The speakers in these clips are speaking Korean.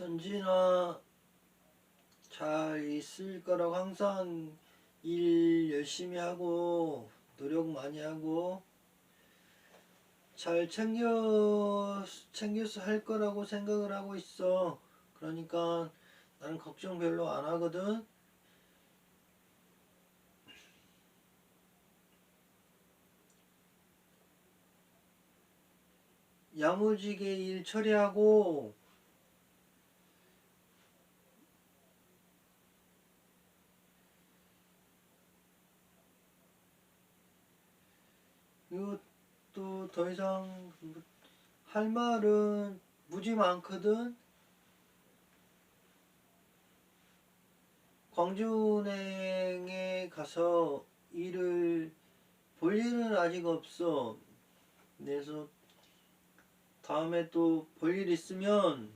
전진아 잘 있을 거라고 항상 일 열심히 하고 노력 많이 하고 잘 챙겨 챙겨서 할 거라고 생각을 하고 있어. 그러니까 나는 걱정 별로 안 하거든. 야무지게 일 처리하고 이것도 더 이상 뭐할 말은 무지 많거든. 광주은행에 가서 일을 볼 일은 아직 없어. 그래서 다음에 또 볼 일 있으면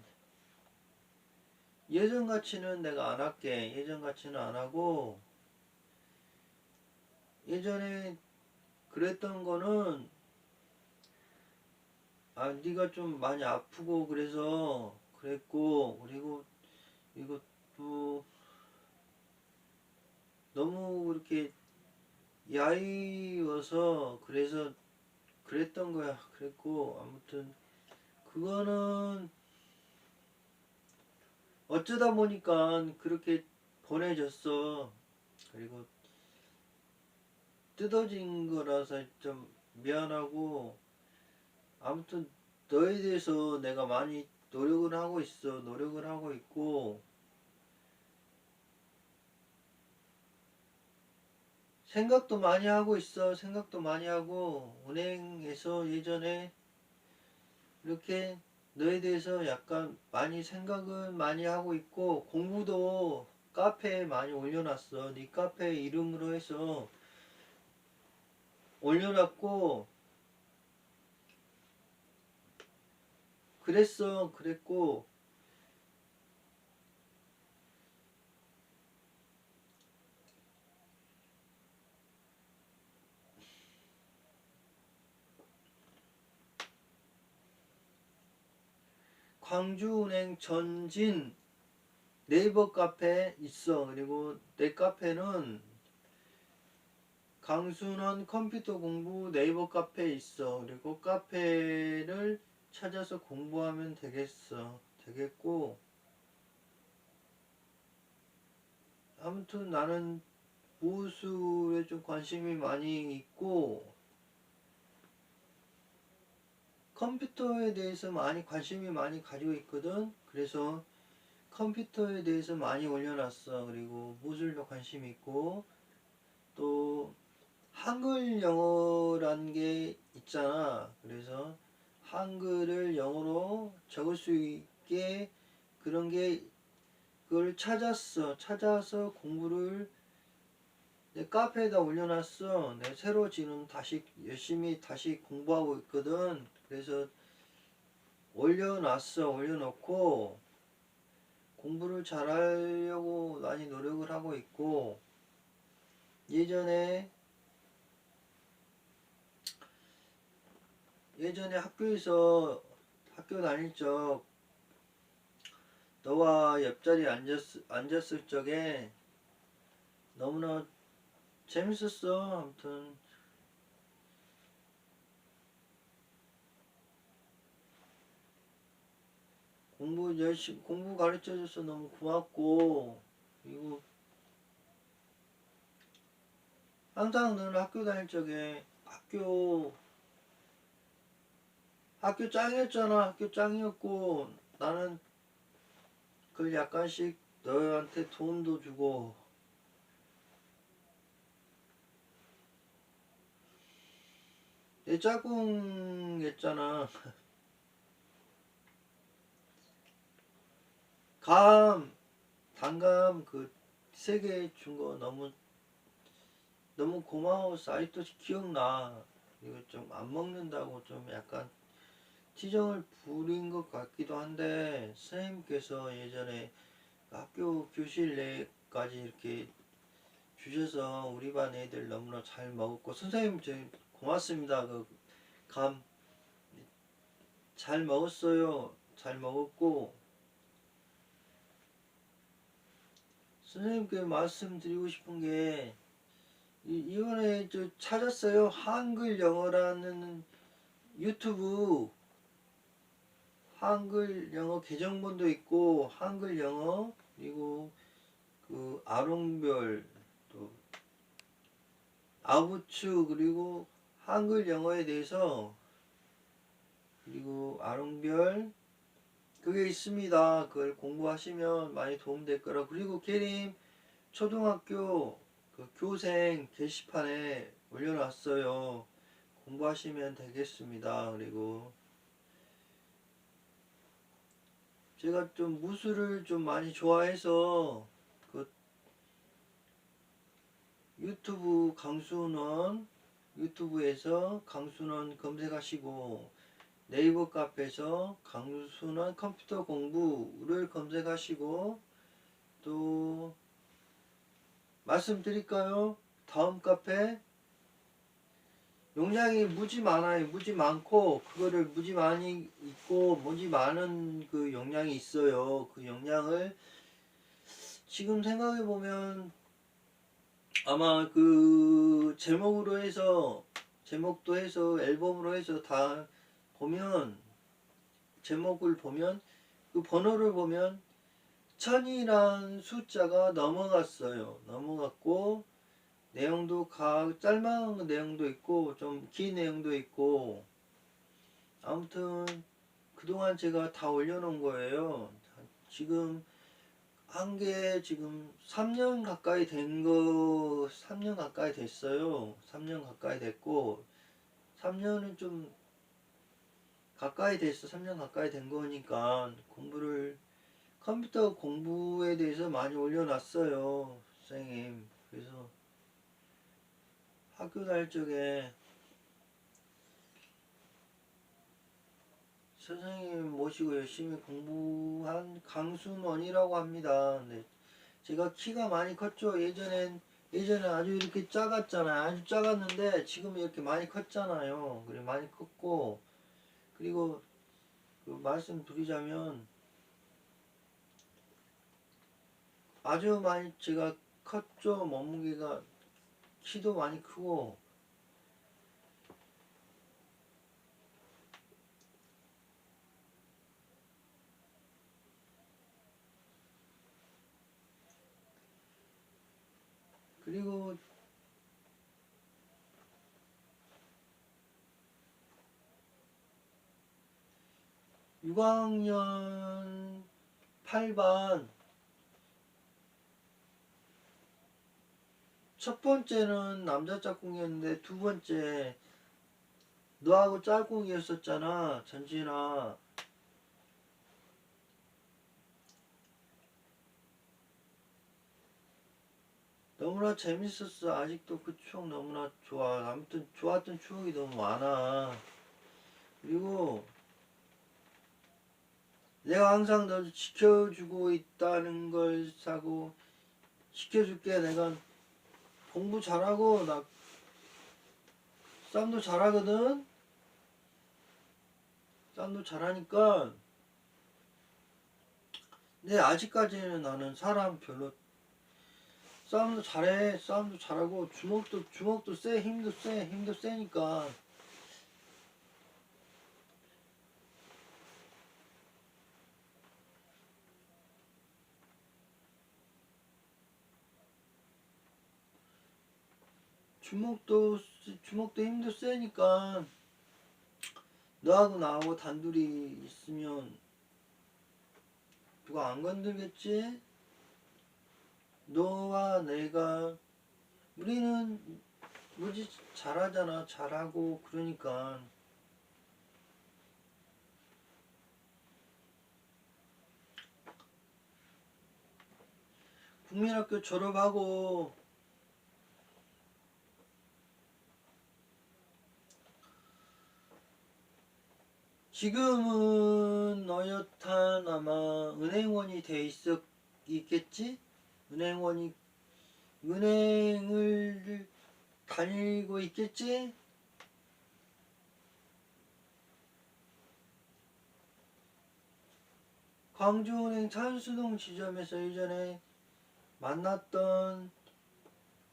예전 같이는 내가 안 할게. 예전 같이는 안 하고 예전에 그랬던 거는 아 네가 좀 많이 아프고 그래서 그랬고 그리고 이것도 너무 그렇게 야위어서 그래서 그랬던 거야. 그랬고 아무튼 그거는 어쩌다 보니까 그렇게 보내졌어. 그리고 뜯어진 거라서 좀 미안하고 아무튼 너에 대해서 내가 많이 노력을 하고 있어. 노력을 하고 있고 생각도 많이 하고 있어. 생각도 많이 하고 은행에서 예전에 이렇게 너에 대해서 약간 많이 생각은 많이 하고 있고 공부도 카페에 많이 올려놨어. 네 카페 이름으로 해서 올려놨고 그랬어. 그랬고 광주은행 전진 네이버 카페 있어. 그리고 내 카페는 강순원 컴퓨터 공부 네이버 카페 있어. 그리고 카페를 찾아서 공부하면 되겠어. 되겠고 아무튼 나는 무술에 좀 관심이 많이 있고 컴퓨터에 대해서 많이 관심이 많이 가지고 있거든. 그래서 컴퓨터에 대해서 많이 올려놨어. 그리고 무술도 관심 있고 또 한글 영어란 게 있잖아. 그래서 한글을 영어로 적을 수 있게 그런 게 그걸 찾았어. 찾아서 공부를 내 카페에다 올려놨어. 내 새로 지금 다시 열심히 다시 공부하고 있거든. 그래서 올려놨어. 올려놓고 공부를 잘하려고 많이 노력을 하고 있고 예전에 예전에 학교에서 학교 다닐 적 너와 옆자리에 앉았, 앉았을 적에 너무나 재밌었어. 아무튼 공부 열심히 공부 가르쳐줘서 너무 고맙고 그리고 항상 너는 학교 다닐 적에 학교 학교 짱이었잖아. 학교 짱이었고 나는 그걸 약간씩 너한테 도움도 주고 내 짝꿍했잖아. 감, 단감 그 세 개 준 거 너무 너무 고마워서 아직도 기억나. 이거 좀 안 먹는다고 좀 약간 지정을 부린 것 같기도 한데 선생님께서 예전에 학교 교실 내까지 이렇게 주셔서 우리 반 애들 너무나 잘 먹었고 선생님 저 고맙습니다. 그 감 잘 먹었어요. 잘 먹었고 선생님께 말씀드리고 싶은 게 이, 이번에 저 찾았어요 한글 영어라는 유튜브 한글 영어 계정본도 있고 한글 영어 그리고 그 아롱별 또 아부츠 그리고 한글 영어에 대해서 그리고 아롱별 그게 있습니다. 그걸 공부하시면 많이 도움될 거라. 그리고 계림 초등학교 그 교생 게시판에 올려놨어요. 공부하시면 되겠습니다. 그리고 제가 좀 무술을 좀 많이 좋아해서 그 유튜브 강순원 유튜브에서 강순원 검색하시고 네이버 카페에서 강순원 컴퓨터 공부를 검색하시고 또 말씀드릴까요? 다음 카페 용량이 무지 많아요. 무지 많고 그거를 무지 많이 있고 무지 많은 그 용량이 있어요. 그 용량을 지금 생각해 보면 아마 그 제목으로 해서 제목도 해서 앨범으로 해서 다 보면 제목을 보면 그 번호를 보면 천이란 숫자가 넘어갔어요. 넘어갔고 내용도 각 짤막한 내용도 있고 좀 긴 내용도 있고 아무튼 그동안 제가 다 올려놓은 거예요. 지금 한 게 지금 3년 가까이 된 거 3년 가까이 됐어요. 3년 가까이 됐고 3년은 좀 가까이 됐어. 3년 가까이 된 거니까 공부를 컴퓨터 공부에 대해서 많이 올려놨어요. 선생님. 그래서 학교 다닐 적에 선생님 모시고 열심히 공부한 강순원이라고 합니다. 근데 제가 키가 많이 컸죠. 예전엔 예전에 아주 이렇게 작았잖아요. 아주 작았는데 지금 이렇게 많이 컸잖아요. 그래 많이 컸고 그리고 그 말씀 드리자면 아주 많이 제가 컸죠. 몸무게가 키도 많이 크고. 그리고 (6학년 8반) 첫 번째는 남자 짝꿍이었는데 두 번째 너하고 짝꿍이었었잖아 전진아. 너무나 재밌었어. 아직도 그 추억 너무나 좋아. 아무튼 좋았던 추억이 너무 많아. 그리고 내가 항상 너를 지켜주고 있다는 걸 사고 지켜줄게. 내가 공부 잘하고 나 쌈도 잘하거든. 쌈도 잘하니까 근데 아직까지는 나는 사람 별로 싸움도 잘해 싸움도 잘하고 주먹도 주먹도 세 힘도 세 힘도 세니까 주먹도 주먹도 힘도 세니까 너하고 나하고 단둘이 있으면 누가 안 건들겠지? 너와 내가 우리는 무지 잘하잖아 잘하고 그러니까 국민학교 졸업하고 지금은 어엿한 아마 은행원이 돼 있었 있겠지? 은행원이 은행을 다니고 있겠지? 광주은행 찬수동 지점에서 예전에 만났던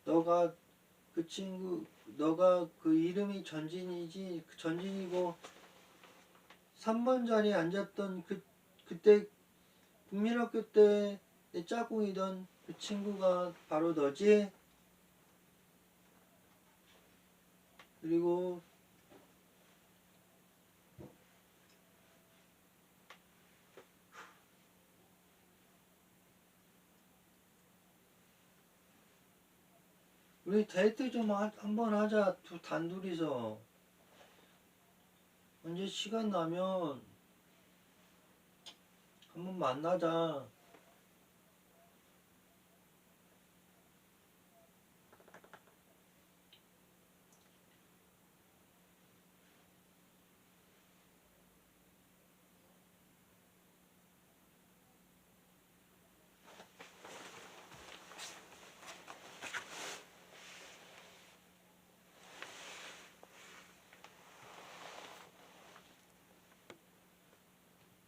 너가 그 친구 너가 그 이름이 전진이지 그 전진이고 3번 자리에 앉았던 그 그때 국민학교 때 내 짝꿍이던 그 친구가 바로 너지? 그리고 우리 데이트 좀 한번 하자 두 단둘이서 언제 시간 나면 한번 만나자